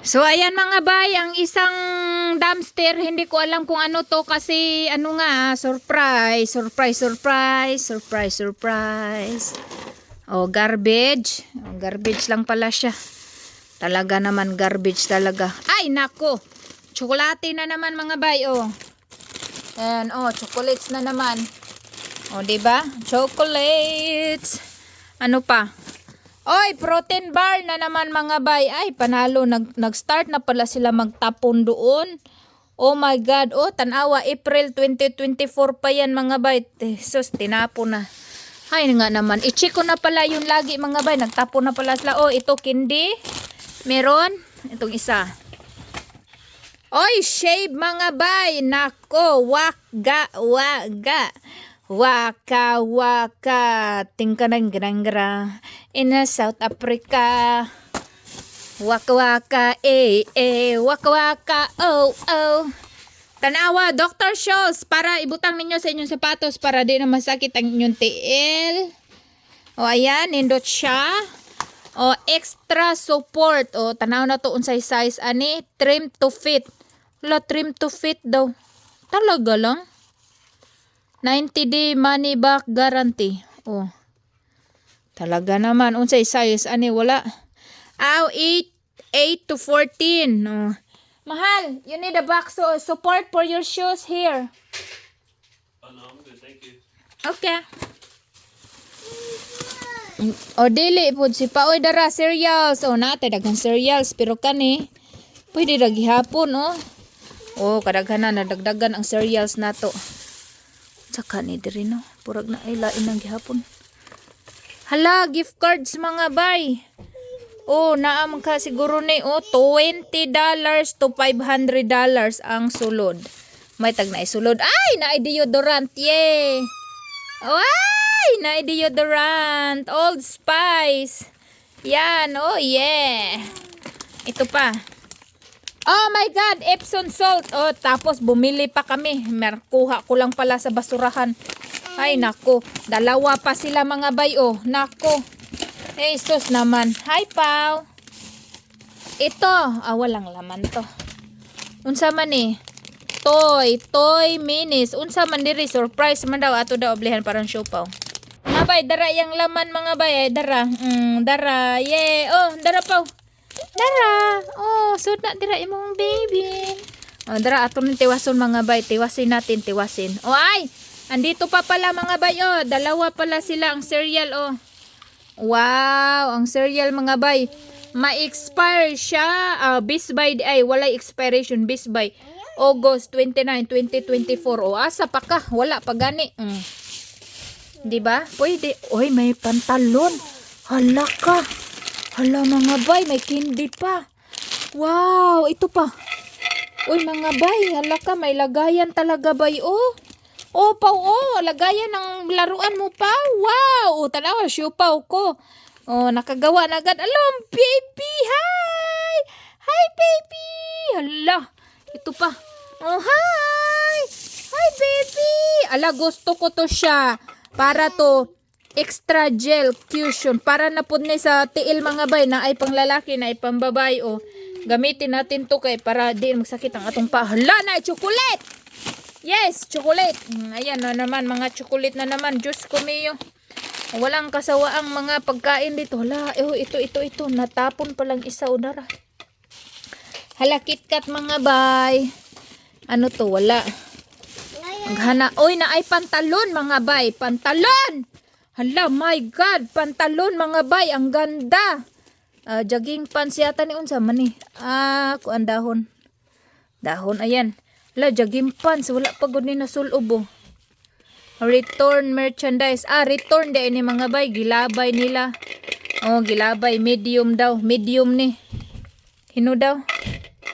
So ayan mga bay, ang isang dumpster, hindi ko alam kung ano to kasi ano nga, surprise, surprise, surprise, surprise, surprise. Oh, garbage. Oh, garbage lang pala siya. Talaga naman garbage talaga. Ay, nako. Tsokolate na naman mga bay, oh. Ayan, oh, chocolates na naman. Oh, 'di ba? Chocolates. Ano pa? Oy, protein bar na naman mga bay. Ay, panalo. Nag, nag-start na pala sila magtapon doon. Oh my God. Oh, tanawa. April 2024 pa yan mga bay. Jesus, tinapo na. Ay, nga naman. I-check ko na pala yung lagi mga bay. Nagtapon na pala sila. Oh, ito candy. Meron. Itong isa. Oy, shave mga bay. Nako, waka, waga. Waka, waka. Tingkanang grangra. In South Africa. Waka, waka, eh, eh. Waka, waka, oh, oh. Tanawa, Dr. Shows, para ibutang ninyo sa inyong sapatos para di na masakit ang inyong tiil. O ayan, nindot siya. O extra support. O tanaw na to unsay size ani, trim to fit. Wala trim to fit daw. Talaga lang. 90 day money back guarantee. O. Talaga naman unsay size ani wala. Aw 8 8 to 14. O. Mahal, you need a box so support for your shoes here. Oh no, I'm good, thank you. Okay. O dili pud si Paoy dara cereals. O nate daghang cereals pero kani pwede ra gihapon oh. O kadaghanan na dagdagan ang cereals nato. Saka ni diri no. Purag na ay lain ang gihapon. Hala, gift cards mga bay. Oh, naam ka siguro ni oh, $20 to $500 ang sulod. May tag na sulod. Ay, na deodorant, yay! Ay, na deodorant. Old Spice. Yan, oh yeah. Ito pa. Oh my God, Epsom salt. Oh, tapos bumili pa kami. Merkuha ko lang pala sa basurahan. Ay, nako. Dalawa pa sila mga bay, oh. Nako. Eh, naman. Hi, Pau. Ito. Ah, walang laman to. Unsa man eh. Toy. Toy minis. Unsa man diri. Surprise man daw. Ato daw oblihan parang show, Pau. Mga bay, dara yung laman mga bay. Ay, dara. Mm, dara. Yeah. Oh, dara, Pau. Dara. Oh, sud na dira imong baby. Oh, dara ato ni tiwason mga bay. Tiwasin natin, tiwasin. Oh, ay. Andito pa pala mga bay. Oh, dalawa pala sila ang cereal. Oh. Wow, ang cereal mga bay. Ma-expire siya. Uh, bis by, ay, wala expiration. Bis by August 29, 2024. O, asa pa ka? Wala pa gani. Mm. Di? Pwede. Oy, may pantalon. Hala ka. Hala mga bay, may candy pa. Wow, ito pa. Uy mga bay, hala ka, may lagayan talaga bay, oh. Oh, pau, oh, lagayan ng laruan mo pa. Wow, oh, tanawa, siupaw ko. Oh, nakagawa na agad. Alam, baby, hi! Hi, baby! Hala, ito pa. Oh, hi! Hi, baby! Ala, gusto ko to siya. Para to, extra gel cushion. Para na po ni sa tiil mga bay na ay pang lalaki na ay pang babae. Oh, gamitin natin to kay para di magsakit ang atong pa. Hala na, chocolate! Yes, chocolate. Mm, Ayan na naman, mga chocolate na naman. Diyos ko mayo. Walang kasawaang mga pagkain dito. Hala, eh, ito, ito, ito. Natapon pa lang isa udara. Hala, KitKat mga bay. Ano to? Wala. Maghana. Oy, na ay pantalon mga bay. Pantalon! Hala, my God. Pantalon mga bay. Ang ganda. Ah, jogging pants yata ni unsa man. Ah, kuan dahon. Dahon, ayan. La, jogging pants. Wala pa ni nasulob oh. Return merchandise. Ah, return din ni mga bay. Gilabay nila. Oh, gilabay. Medium daw. Medium ni. Hino daw?